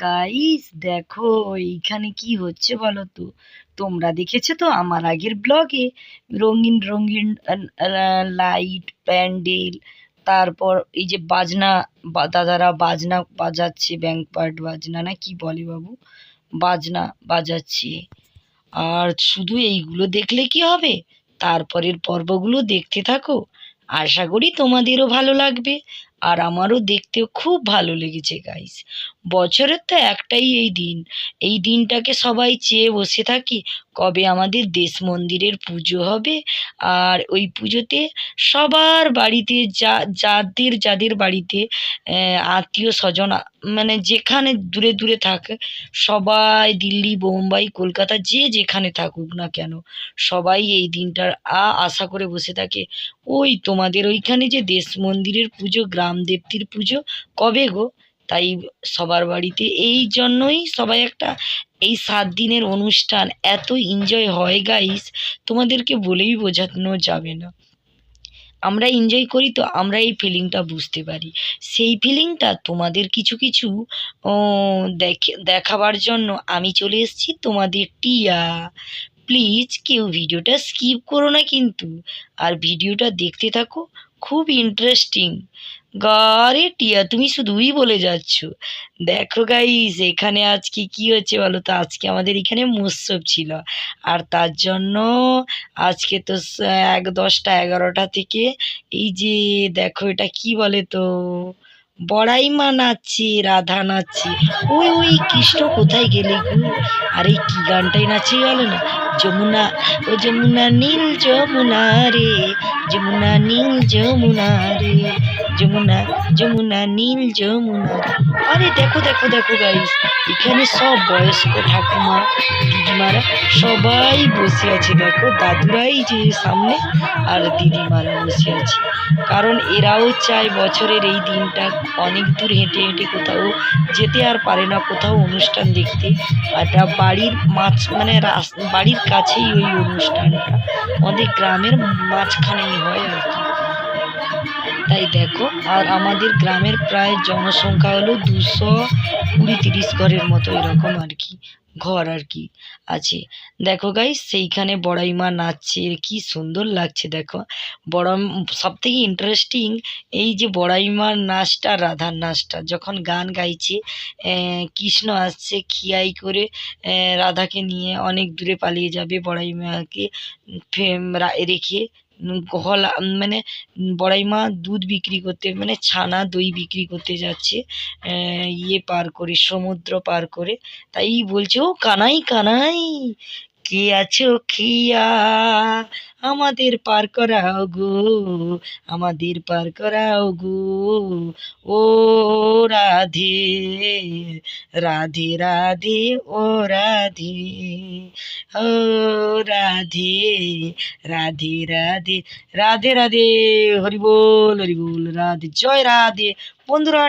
Guys দেখো এইখানে কি হচ্ছে বলো তো তোমরা দেখেছ তো আমার আগের ব্লগে রঙিন রঙিন লাইট প্যান্ডেল তারপর এই যে বাজনা দাদারা বাজনা বাজাচ্ছে ব্যাংক পার্ট বাজনা, না কি বলে বাবু? বাজনা বাজাচ্ছে। আর শুধু এইগুলো দেখলে কি হবে? তারপরের পর্বগুলো দেখতে থাকো। আশা করি তোমাদেরও ভালো লাগবে। আর আমারও দেখতেও খুব ভালো লেগেছে গাইস বছরের তো একটাই এই দিন। এই দিনটাকে সবাই চেয়ে বসে থাকি, কবে আমাদের দেশ মন্দিরের পুজো হবে। আর ওই পুজোতে সবার বাড়িতে যা, যাদের যাদের বাড়িতে আত্মীয় স্বজন মানে যেখানে দূরে দূরে থাকে, সবাই দিল্লি, বোম্বাই, কলকাতা, যে যেখানে থাকুক না কেন, সবাই এই দিনটার আ, আশা করে বসে থাকে, ওই তোমাদের ওইখানে যে দেশ মন্দিরের পুজো, গ্রাম দেবতীর পুজো। কবে গো? তাই সবার বাড়িতে এই জন্যই সবাই একটা এই সাত দিনের অনুষ্ঠান এত এনজয় হয় গাইস তোমাদেরকে বলেই বোঝানো যাবে না। আমরা এনজয় করি তো আমরা এই ফিলিংটা বুঝতে পারি। সেই ফিলিংটা তোমাদের কিছু কিছু দেখে, দেখাবার জন্য আমি চলে এসেছি তোমাদের টিয়া। প্লিজ কেউ ভিডিওটা স্কিপ করো না কিন্তু। আর ভিডিওটা দেখতে থাকো, খুব ইন্টারেস্টিং গারে টিয়া, তুমি শুধুই বলে যাচ্ছ। দেখো গাইস এখানে আজকে কি হচ্ছে বলো তো? আজকে আমাদের এখানে মৎসব ছিল। আর তার জন্য আজকে তো এক দশটা, এগারোটা থেকে এই যে দেখো এটা কি বলে তো? বড়াই মা নাচছে, রাধা নাচছে। ওই ওই কৃষ্ণ কোথায় গেলে গো? আরে কি গানটাই নাচে গেল না? যমুনা, ও যমুনা নীল যমুনা রে, যমুনা নীল যমুনা রে। যমুনা যমুনা নীল যমুনা। আরে দেখো দেখো দেখো গাইস এখানে সব বয়স্ক ঠাকুমা, দিদিমারা সবাই বসে আছে। দেখো, দাদুরাই যে সামনে আর দিদিমারা বসে আছে। কারণ এরাও চায় বছরের এই দিনটা অনেক দূর হেঁটে হেঁটে কোথাও যেতে আর পারে না, কোথাও অনুষ্ঠান দেখতে। এটা বাড়ির মাছ মানে বাড়ির কাছেই ওই অনুষ্ঠানটা। আমাদের গ্রামের মাঝখানেই হয় আর তাই দেখো, আর আমাদের গ্রামের প্রায় জনসংখ্যা হলো দুশো কুড়ি তিরিশ ঘরের মতো এরকম আর কি, ঘর আর কি আছে। দেখো গাই সেইখানে বড়াই মা নাচছে, কি সুন্দর লাগছে দেখো। বড় সব থেকে ইন্টারেস্টিং এই যে বড়াই মার নাচটা, রাধার নাচটা, যখন গান গাইছে কৃষ্ণ আসছে, খিয়াই করে রাধাকে নিয়ে অনেক দূরে পালিয়ে যাবে বড়াই মাকে রা- রেখে। গলা মানে বড়াই মা দুধ বিক্রি করতে মানে ছানা দই বিক্রি করতে যাচ্ছে ইয়ে পার করে, সমুদ্র পার করে। তাই বলছে, ও কানাই কানাই কে আছো খিয়া। আমাদের পার করাও গো, আমাদের পার করাও গো। ও রাধে রাধে রাধে, ও রাধে। ও রাধে রাধে রাধে রাধে রাধে, হরি বল হরি বল, রাধে, জয় রাধে। বন্ধুরা